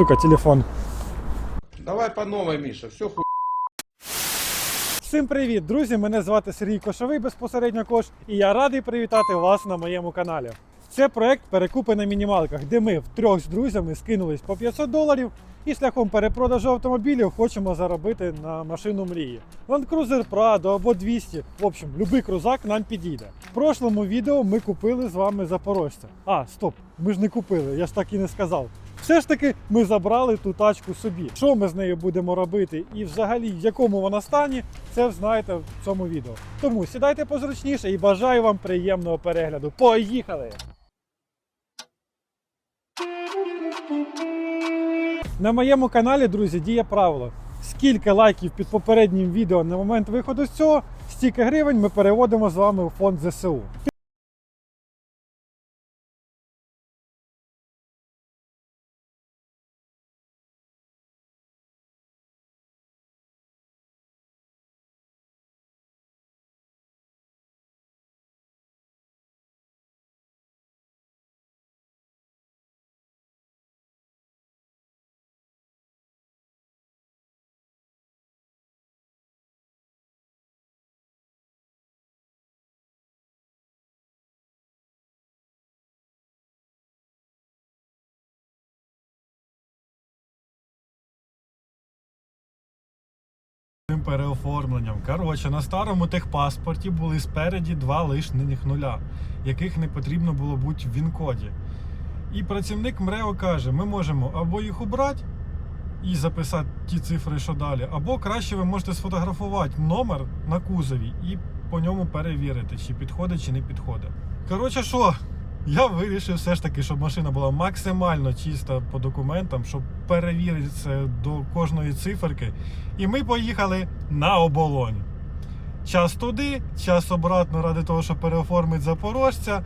Сука, телефон. Давай по новой, Миша, все ху... Всім привіт, друзі! Мене звати Сергій Кошовий, безпосередньо Кош, і я радий привітати вас на моєму каналі. Це проект Перекупи на мінімалках, де ми втрьох з друзями скинулись по 500 доларів і шляхом перепродажу автомобілів хочемо заробити на машину мрії. Land Cruiser Prado або 200. В общем, любий крузак нам підійде. В прошлому відео ми купили з вами запорожця. А, стоп, ми ж не купили, я ж так і не сказав. Все ж таки ми забрали ту тачку собі. Що ми з нею будемо робити і взагалі в якому вона стані, це знаєте в цьому відео. Тому сідайте позручніше і бажаю вам приємного перегляду. Поїхали! На моєму каналі, друзі, діє правило. Скільки лайків під попереднім відео на момент виходу з цього, стільки гривень ми переводимо з вами у фонд ЗСУ. Цим переоформленням. Коротше, на старому техпаспорті були спереді два лишніх нуля, яких не потрібно було бути в ВІН-коді. І працівник МРЕО каже: ми можемо або їх убрати і записати ті цифри, що далі, або краще ви можете сфотографувати номер на кузові і по ньому перевірити, чи підходить, чи не підходить. Коротше, що? Я вирішив все ж таки, щоб машина була максимально чиста по документам, щоб перевірити це до кожної циферки. І ми поїхали на оболонь. Час туди, час обратно ради того, щоб переоформити запорожця.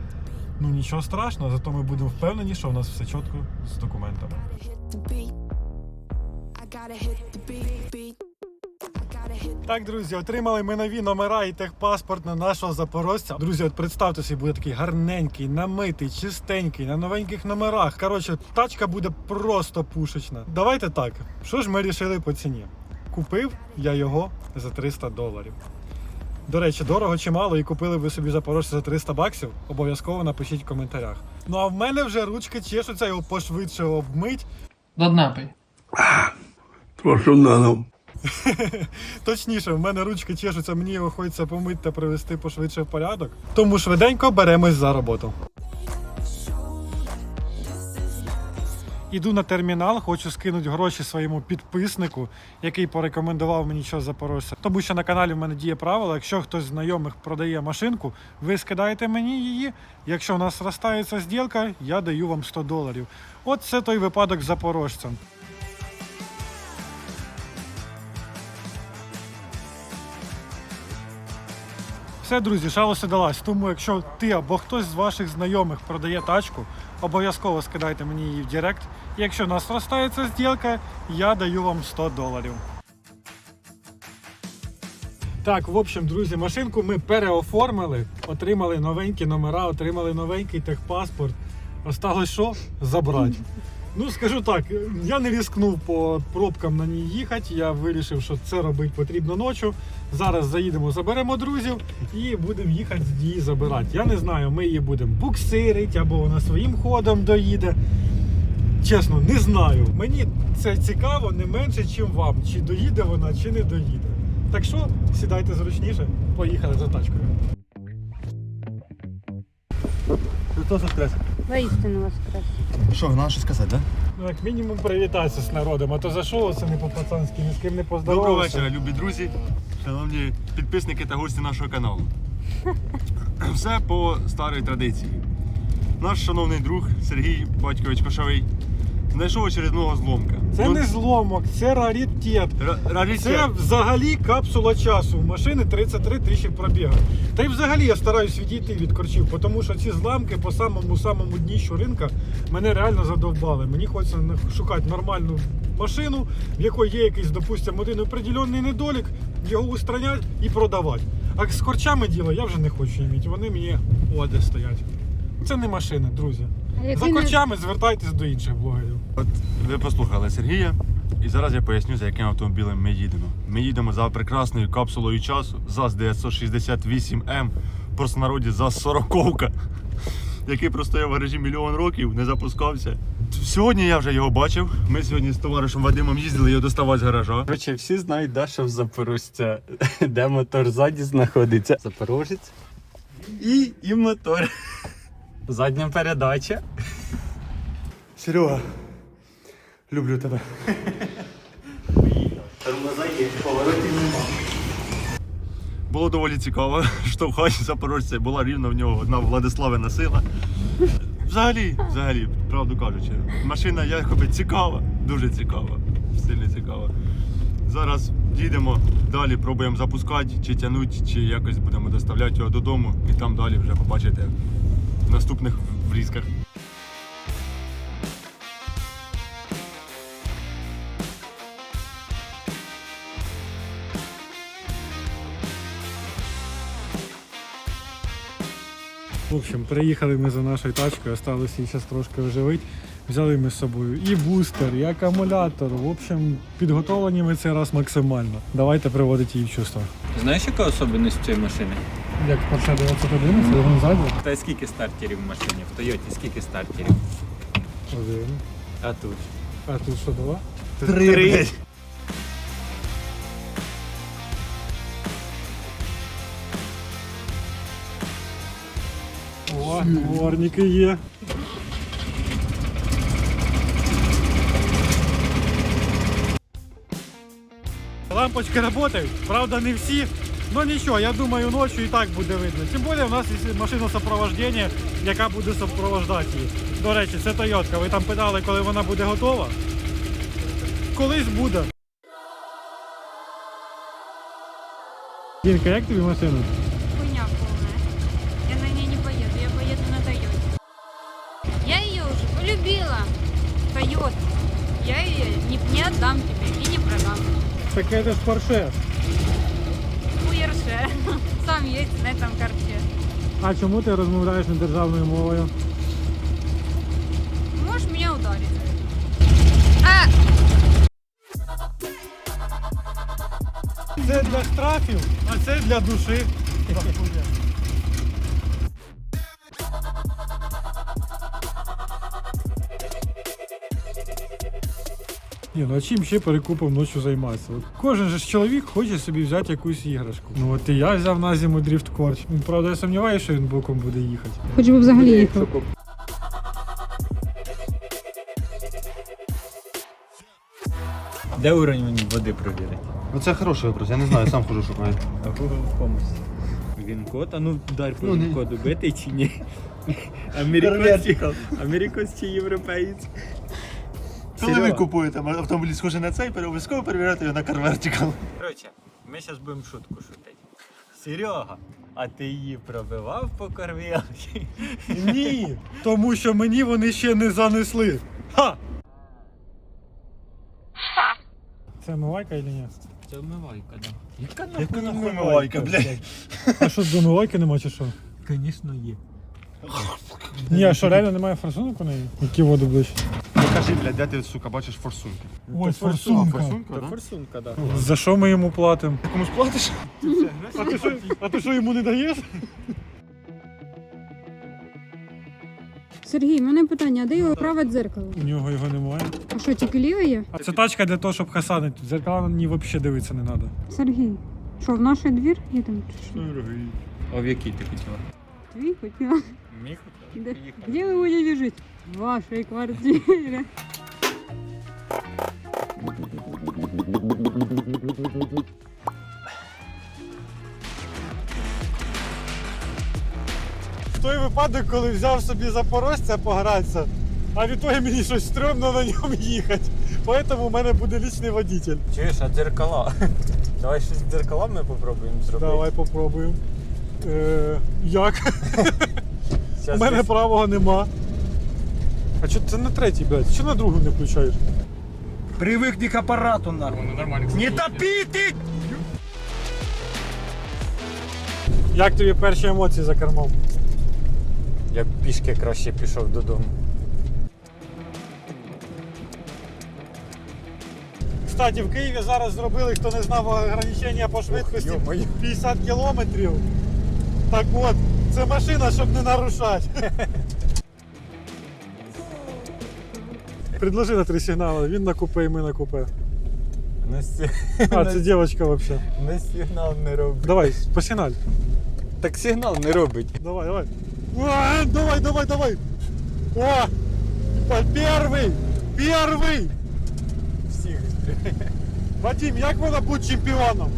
Ну нічого страшного, зато ми будемо впевнені, що у нас все чітко з документами. Так, друзі, отримали ми нові номера і техпаспорт на нашого запорожця. Друзі, от представте собі, буде такий гарненький, намитий, чистенький, на новеньких номерах. Коротше, тачка буде просто пушечна. Давайте так. Що ж ми рішили по ціні? Купив я його за 300 доларів. До речі, дорого чи мало, і купили ви собі запорожця за 300 баксів, обов'язково напишіть в коментарях. Ну а в мене вже ручки чешуться його пошвидше обмить. До дна пий. То, що надо. Точніше, в мене ручки чешуться, мені його хочеться помити та привести пошвидше в порядок. Тому швиденько беремось за роботу. Іду на термінал, хочу скинути гроші своєму підписнику, який порекомендував мені що запорожця. Тому що на каналі в мене діє правило, якщо хтось з знайомих продає машинку, ви скидаєте мені її. Якщо у нас розстається зділка, я даю вам 100 доларів. От це той випадок з запорожцем. Все, друзі, шалося далась. Тому якщо ти або хтось з ваших знайомих продає тачку, обов'язково скидайте мені її в Директ. І якщо у нас розстається зділка, я даю вам 100 доларів. Так, в общем, друзі, машинку ми переоформили, отримали новенькі номера, отримали новенький техпаспорт. Осталось що? Забрати. Ну, скажу так, я не ризикнув по пробкам на ній їхати. Я вирішив, що це робити потрібно ночі. Зараз заїдемо, заберемо друзів і будемо їхати її забирати. Я не знаю, ми її будемо буксирити або вона своїм ходом доїде. Чесно, не знаю. Мені це цікаво не менше, ніж вам. Чи доїде вона, чи не доїде. Так що сідайте зручніше, поїхали за тачкою. Христос Воскрес! Воістину воскрес. Що, треба щось сказати, да? Ну, як мінімум привітатися з народом, а то за що це не по-пацанськи, ні з ким не Доброго вечора, любі друзі, шановні підписники та гості нашого каналу. Все по старій традиції. Наш шановний друг Сергій Батькович Кошовий знайшов очередного зломка. Це Ну, не зломок, це раритет. ра- раритет. Це взагалі капсула часу. У машини 33 тисячі пробігу. Та й взагалі я стараюсь відійти від корчів, тому що ці зламки по самому самому дніщу ринка мене реально задовбали. Мені хочеться на- шукати нормальну машину, в якої є якийсь, допустимо, один определенний недолік, його устранять і продавати. А з корчами діло я вже не хочу іміти. Вони мені оде стоять. Це не машини, друзі. За корчами звертайтесь до інших блогерів. От ви послухали Сергія, і зараз я поясню, за яким автомобілем ми їдемо. Ми їдемо за прекрасною капсулою часу ЗАЗ 968М, в простонародді ЗАЗ 40 який простояв в гаражі мільйон років, не запускався. Сьогодні я вже його бачив. Ми сьогодні з товаришем Вадимом їздили його доставати з гаража. Короче, всі знають, да, що в Запорожця, де мотор ззаді знаходиться. Запорожець і, і мотор. Задня передача. Серега, люблю тебе. Тормоза є, поворотів нема. Було доволі цікаво, що в хаті запорожця була рівно в нього одна Владиславина сила. Взагалі, взагалі, правду кажучи, машина якоби цікава, дуже цікава, сильно цікава. Зараз їдемо далі, пробуємо запускати, чи тягнути, чи якось будемо доставляти його додому і там далі вже побачите наступних врізках. В общем, приїхали ми за нашою тачкою, осталось її зараз трошки оживити. Взяли ми з собою і бустер, і акумулятор. В общем, підготовлені ми цей раз максимально. Давайте приводити її в чувство. Знаєш, яка особливість цієї машини? Як Porsche 911, він ззаді. Та скільки стартерів в машині? В Тойоті скільки стартерів? Один. А тут? А тут що два? Три. О, дворники є. Лампочки працюють, правда не всі. Ну нічого, я думаю, ночі і так буде видно. Тим більше в нас є машина супроводження, яка буде супроводжати її. До речі, це Тойотка. Ви там питали, коли вона буде готова. Колись буде. Дінка, як тобі машина? Хуйня полная. Я на ней не поеду, я поеду на Тойоте. Я ее уже полюбила. Тойоту. Я ее не, не отдам тебе и не продам. Так це ж Porsche. Сам едь на там корче. А чому ти розмовляєш не державною мовою? Можеш мене ударити. А! Це для штрафів, а це для душі. Ні, ну а чим ще перекупом ночі займатися? От кожен же ж чоловік хоче собі взяти якусь іграшку. Ну от і я взяв на зиму дріфт корч. Ну, правда, я сумніваюся, що він боком буде їхати. Хоч би взагалі їхав. Де уровень води провірити? Ну це хороший вопрос, я не знаю, сам хожу шукаю. А Google комусь. Він код, а ну дай по він коду битий чи ні? Американці, американці чи європейці? Коли ви купуєте автомобіль схожий на цей, обов'язково перевіряти його на CarVertical. Коротше, ми зараз будемо шутку шутити. Серега, а ти її пробивав по корвілці? Ні, тому що мені вони ще не занесли. Ха! Це мивайка чи ні? Це вмивайка, да. Яка Яка нахуй нахуй вмивайка, блядь? А що до мивайки нема чи що? Звісно, є. Ні, а що реально немає форсунок у неї? Які воду ближче? Покажи, блядь, де ти, сука, бачиш форсунки. Ось форсунка. Форсунка, да? форсунка, да. За що ми йому платимо? Ти комусь платиш? А ти що, а ти що йому не даєш? Сергій, в мене питання, а де його праве дзеркало? У нього його немає. А що, тільки ліве є? А це тачка для того, щоб хасанити. Зеркала на ній взагалі дивитися не треба. Сергій, що, в наш двір їдемо? чи що? А в якій ти хотіла? Твій хотіла. Мій Де, хотіла? де ви будете жити? В вашій квартирі. Той випадок, коли взяв собі запорожця погратися, а від того мені щось стрьомно на ньому їхати. Тому в мене буде лічний водитель. Чуєш, а дзеркала? Давай щось з дзеркалами попробуємо зробити. Давай попробуємо. Е, як? У мене правого нема. А що це на третій, блядь? Що на другу не включаєш? Привыкни к аппарату, нахуй. Не топи ты! Як тобі перші емоції за кермом? Я б пішки краще пішов додому. Кстати, в Києві зараз зробили, хто не знав ограничення по швидкості 50 кілометрів. Так от, це машина, щоб не нарушати. Предложили три сигнали, він на купе і ми на купе. На, сі... А, це дівчинка взагалі. на сигнал не робить. Давай, посигналь. Так сигнал не робить. Давай, давай. А, давай, давай, давай. О! Перший! Перший! Всіх. Вадим, як воно бути чемпіоном?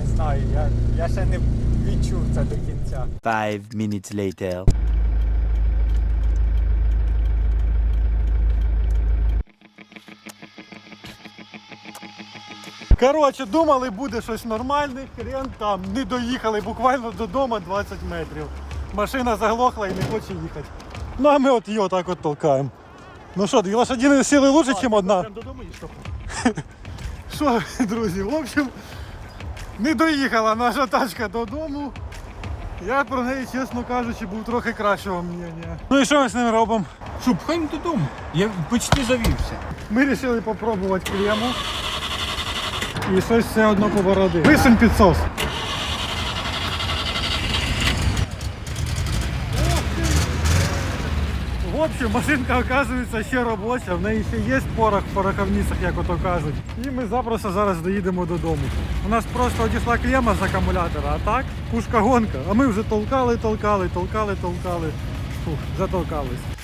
Не знаю, я, я ще не відчув це до кінця. Five minutes later. Коротше, думали, буде щось нормальне, хрен там. Не доїхали буквально додому 20 метрів. Машина заглохла і не хоче їхати. Ну а ми от її отак от толкаємо. Ну що, дві лошадіни сили лучше, ніж одна. Що, друзі, в общем, не доїхала наша тачка додому. Я про неї, чесно кажучи, був трохи кращого мнення. Ну і що ми з ним робимо? Що, пхаємо додому? Я почти завівся. Ми вирішили спробувати крему. І щось все одно побороди. Висунь підсос. В общем, машинка оказується ще робоча, в неї ще є порох в пороховницях, як ото кажуть. І ми запросто зараз доїдемо додому. У нас просто одійшла клема з акумулятора, а так пушка гонка. А ми вже толкали, толкали, толкали, толкали. Фух, затолкались.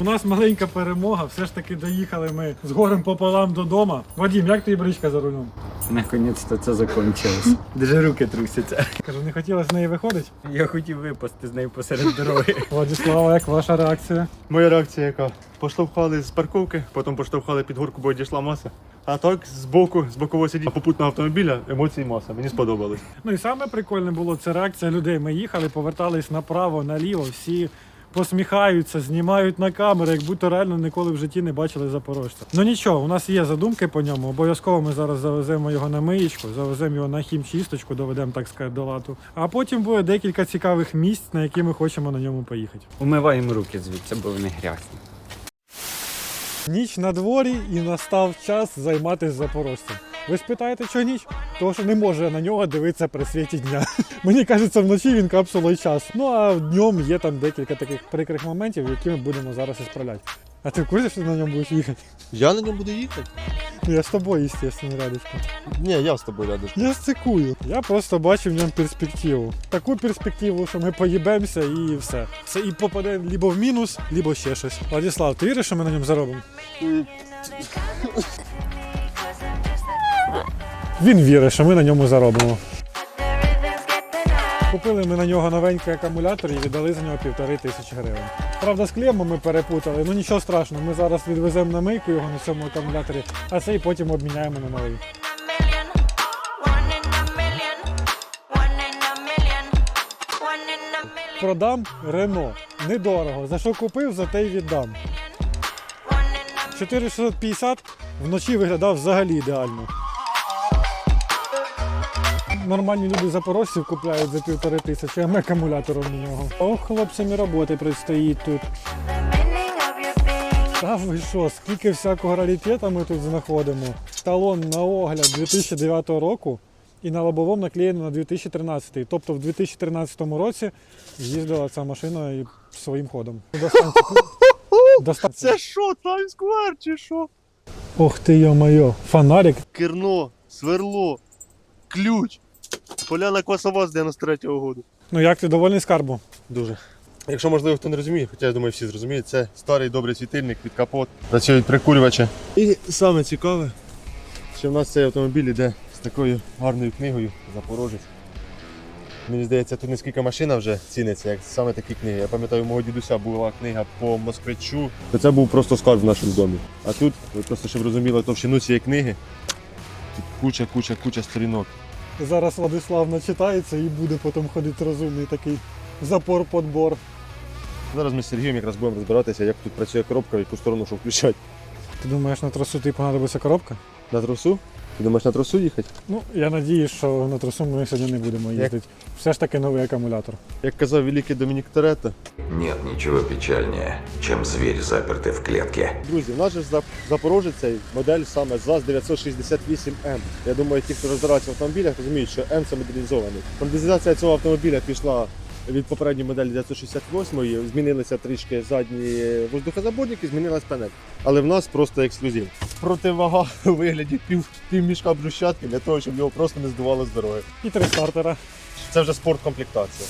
У нас маленька перемога, все ж таки доїхали ми з горем пополам додому. Вадим, як тобі бричка за рулем? Наконець-то це закончилось. Даже руки трусяться. Кажу, не хотіла з неї виходити? Я хотів випасти з нею посеред дороги. Владислава, як ваша реакція? Моя реакція яка? Поштовхали з парковки, потім поштовхали під горку, бо дійшла маса. А так з боку, з бокового сидіння попутного автомобіля емоції маса. Мені сподобалось. Ну і саме прикольне було це реакція людей. Ми їхали, повертались направо, наліво, всі посміхаються, знімають на камери, як будто реально ніколи в житті не бачили запорожця. Ну нічого, у нас є задумки по ньому. Обов'язково ми зараз завеземо його на миєчку, завеземо його на хімчисточку, доведемо, так сказати, до лату. А потім буде декілька цікавих місць, на які ми хочемо на ньому поїхати. Умиваємо руки звідси, бо вони грязні. Ніч на дворі і настав час займатися запорожцем. Ви спитаєте, що ніч? Тому що не може на нього дивитися при світі дня. Мені кажеться, вночі він капсулою час. Ну а днем є там декілька таких прикрих моментів, які ми будемо зараз ісправляти. А ти в курсі, що ти на ньому будеш їхати? Я на ньому буду їхати? Я з тобою, звісно, рядочку. Ні, я з тобою рядом. Я сцикую. Я просто бачу в ньому перспективу. Таку перспективу, що ми поїбемося і все. Це і попаде либо в мінус, либо ще щось. Владислав, ти віриш, що ми на ньому заробимо? Він вірить, що ми на ньому заробимо. Купили ми на нього новенький акумулятор і віддали за нього півтори тисячі гривень. Правда, з клемом ми перепутали, ну нічого страшного, ми зараз відвеземо на мийку його на цьому акумуляторі, а цей потім обміняємо на новий. Продам Рено. Недорого. За що купив, за те й віддам. 4650 вночі виглядав взагалі ідеально. Нормальні люди запорожців купляють за півтори тисячі, а ми акумулятором на нього. Ох, хлопцям і роботи предстоїть тут. Та ви що, скільки всякого раритета ми тут знаходимо. Талон на огляд 2009 року і на лобовому наклеєно на 2013. Тобто в 2013 році їздила ця машина і своїм ходом. До станції. До станції. Це що, Таймсквер чи що? Ох ти йо-моє, фонарик. Керно, сверло, ключ. Поляна Квасова з 93-го року. Ну як ти довольний скарбом? Дуже. Якщо можливо хто не розуміє, хоча я думаю всі зрозуміють, це старий добрий світильник під капот. Працюють прикурювачі. І саме цікаве, що в нас цей автомобіль іде з такою гарною книгою Запорожець. Мені здається, тут не скільки машина вже ціниться, як саме такі книги. Я пам'ятаю, у мого дідуся була книга по москвичу. То це був просто скарб в нашому домі. А тут, ви просто щоб розуміли товщину цієї книги, тут куча, куча, куча сторінок. Зараз Владислав начитається і буде потім ходити розумний такий запор подбор. Зараз ми з Сергієм якраз будемо розбиратися, як тут працює коробка, в яку сторону що включати. Ти думаєш, на трасу тобі понадобиться коробка? На тросу? Ти думаєш на трасу їхати? Ну, я надіюсь, що на трасу ми сьогодні не будемо їздити. Все ж таки новий акумулятор. Як казав великий Домінік Торетто, Нет ничего печальнее, чем зверь, запертый в клетке. Друзі, у нас же Зап- Запорожець цей модель саме ЗАЗ-968М. Я думаю, ті, хто розбирається в автомобілях, розуміють, що М це модернізований. Модернізація цього автомобіля пішла від попередньої моделі 968 змінилися трішки задні воздухозаборники, змінилась панель. Але в нас просто ексклюзив. Противага у вигляді пів, пів мішка брусчатки для того, щоб його просто не здувало з дороги. І три стартера. Це вже спорткомплектація.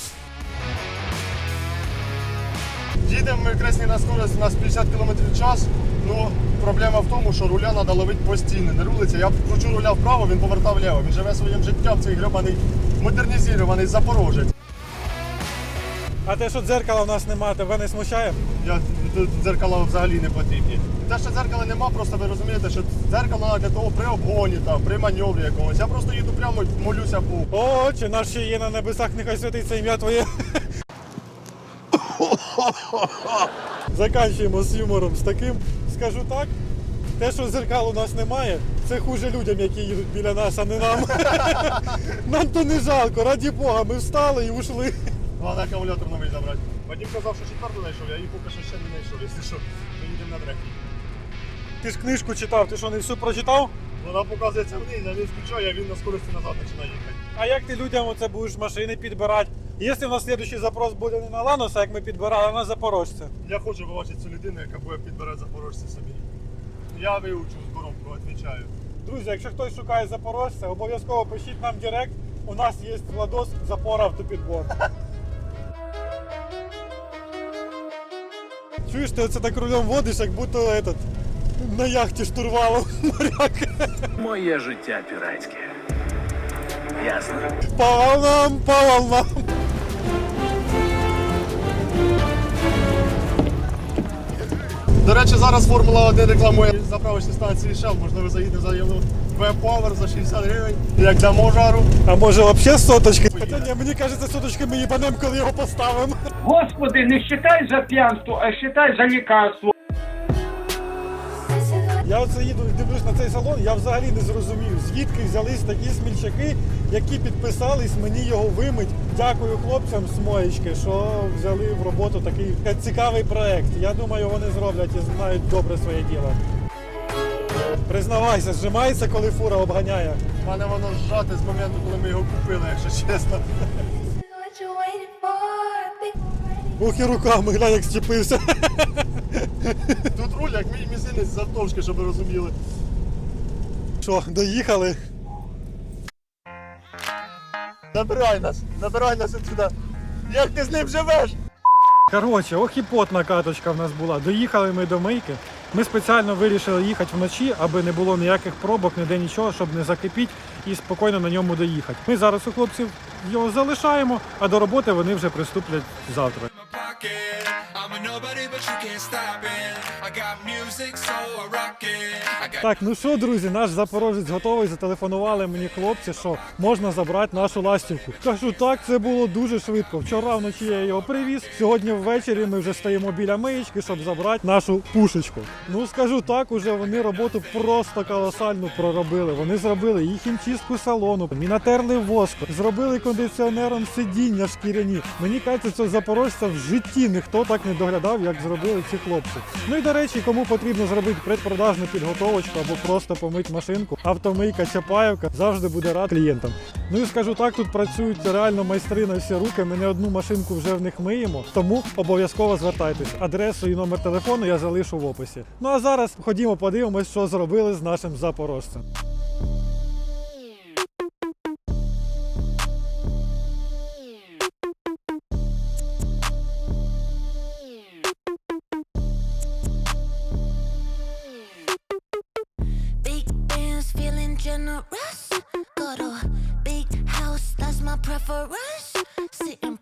Їдемо ми кресні на скорость у нас 50 км в час. Ну, проблема в тому, що руля треба ловити постійно, не рулиться. Я кручу руля вправо, він повертав вліво. Він живе своїм життям, цей гребаний модернізований запорожець. А те, що дзеркала в нас немає, тебе не смущає? Я тут дзеркала взагалі не потрібні. Те, що дзеркала нема, просто ви розумієте, що дзеркало треба для того при обгоні, там, при маневрі якомусь. Я просто їду прямо, молюся по О, чи наш ще є на небесах, нехай святиться ім'я твоє. Заканчуємо з юмором з таким. Скажу так, те, що зеркал у нас немає, це хуже людям, які їдуть біля нас, а не нам. Нам то не жалко, раді Бога, ми встали і ушли. Головне акумулятор новий забрати. Вадим казав, що четверту знайшов, я її поки що ще не знайшов, якщо що, ми їдемо на трек. Ти ж книжку читав, ти що не всю прочитав? Вона показується вниз, а він включає, а він на скорості назад починає їхати. А як ти людям оце будеш машини підбирати? Якщо в нас наступний запрос буде не на Ланоса, як ми підбирали, а на Запорожця. Я хочу побачити цю людину, яка буде підбирати запорожці собі. Я вивчу з коробку, відповідаю. Друзі, якщо хтось шукає запорожця, обов'язково пишіть нам директ. У нас є Владос запор автопідбор. Чуєш, ти оце так рулем водиш, як будто этот, на яхті штурвалом моряк. Моє життя піратське. Ясно. По волнам, по волнам. До речі, зараз Формула 1 рекламує заправочні станції Shell. Можливо, заїдемо за явну V-Power за 60 гривень, як дамо жару. А може взагалі соточки? Хоча ні, мені кажеться, соточки ми їбанем, коли його поставимо. Господи, не считай за пьянство, а считай за лекарство. Я оце їду і дивлюсь на цей салон, я взагалі не зрозумів, звідки взялись такі смільчаки, які підписались мені його вимить. Дякую хлопцям з моєчки, що взяли в роботу такий цікавий проект. Я думаю, вони зроблять і знають добре своє діло. Признавайся, зжимається, коли фура обганяє. У мене воно зжате з моменту, коли ми його купили, якщо чесно. Ух і руками, глянь, як зчепився. Тут руль, як мій мізинець завтовшки, щоб ви розуміли. Що, доїхали? Набирай нас, набирай нас отсюди. Як ти з ним живеш? Коротше, ох і потна каточка в нас була. Доїхали ми до мийки. Ми спеціально вирішили їхати вночі, аби не було ніяких пробок, ніде нічого, щоб не закипіть і спокійно на ньому доїхати. Ми зараз у хлопців його залишаємо, а до роботи вони вже приступлять завтра. Так, ну що, друзі, наш запорожець готовий. Зателефонували мені хлопці, що можна забрати нашу ластівку. Кажу, так, це було дуже швидко. Вчора вночі я його привіз. Сьогодні ввечері ми вже стоїмо біля миєчки, щоб забрати нашу пушечку. Ну скажу так, уже вони роботу просто колосальну проробили. Вони зробили і хімчистку салону, і натерли воск, зробили кондиціонером сидіння шкіряні. Мені кажеться, цього запорожця в житті ніхто так не доглядав, як зробили ці хлопці. Ну і до речі, кому потрібно зробити предпродажну підготовочку або просто помити машинку, автомийка Чапаєвка завжди буде рад клієнтам. Ну і скажу так, тут працюють реально майстри на всі руки. Ми не одну машинку вже в них миємо, тому обов'язково звертайтесь. Адресу і номер телефону я залишу в описі. Ну а зараз ходімо, подивимось, що зробили з нашим запорожцем. Generous. Got a big house, that's my preference. Sitting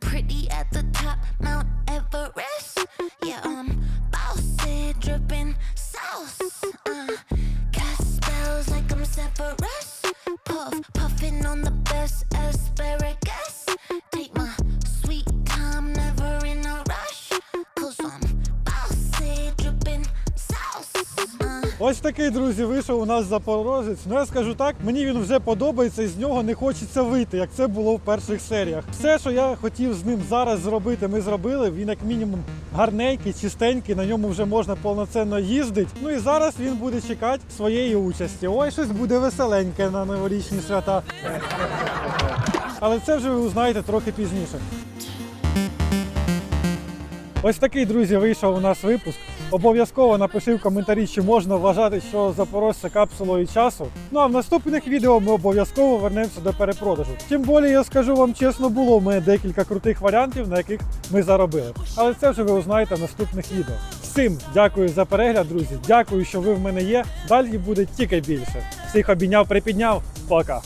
такий, друзі, вийшов у нас запорожець. Ну я скажу так, мені він вже подобається і з нього не хочеться вийти, як це було в перших серіях. Все, що я хотів з ним зараз зробити, ми зробили. Він як мінімум гарненький, чистенький, на ньому вже можна повноцінно їздити. Ну і зараз він буде чекати своєї участі. Ой, щось буде веселеньке на новорічні свята. Але це вже ви узнаєте трохи пізніше. Ось такий, друзі, вийшов у нас випуск. Обов'язково напиши в коментарі, чи можна вважати, що запорожця капсулою часу. Ну а в наступних відео ми обов'язково вернемося до перепродажу. Тим більше, я скажу вам чесно, було в мене декілька крутих варіантів, на яких ми заробили. Але це вже ви узнаєте в наступних відео. Всім дякую за перегляд, друзі. Дякую, що ви в мене є. Далі буде тільки більше. Всіх обійняв, припідняв. Пока.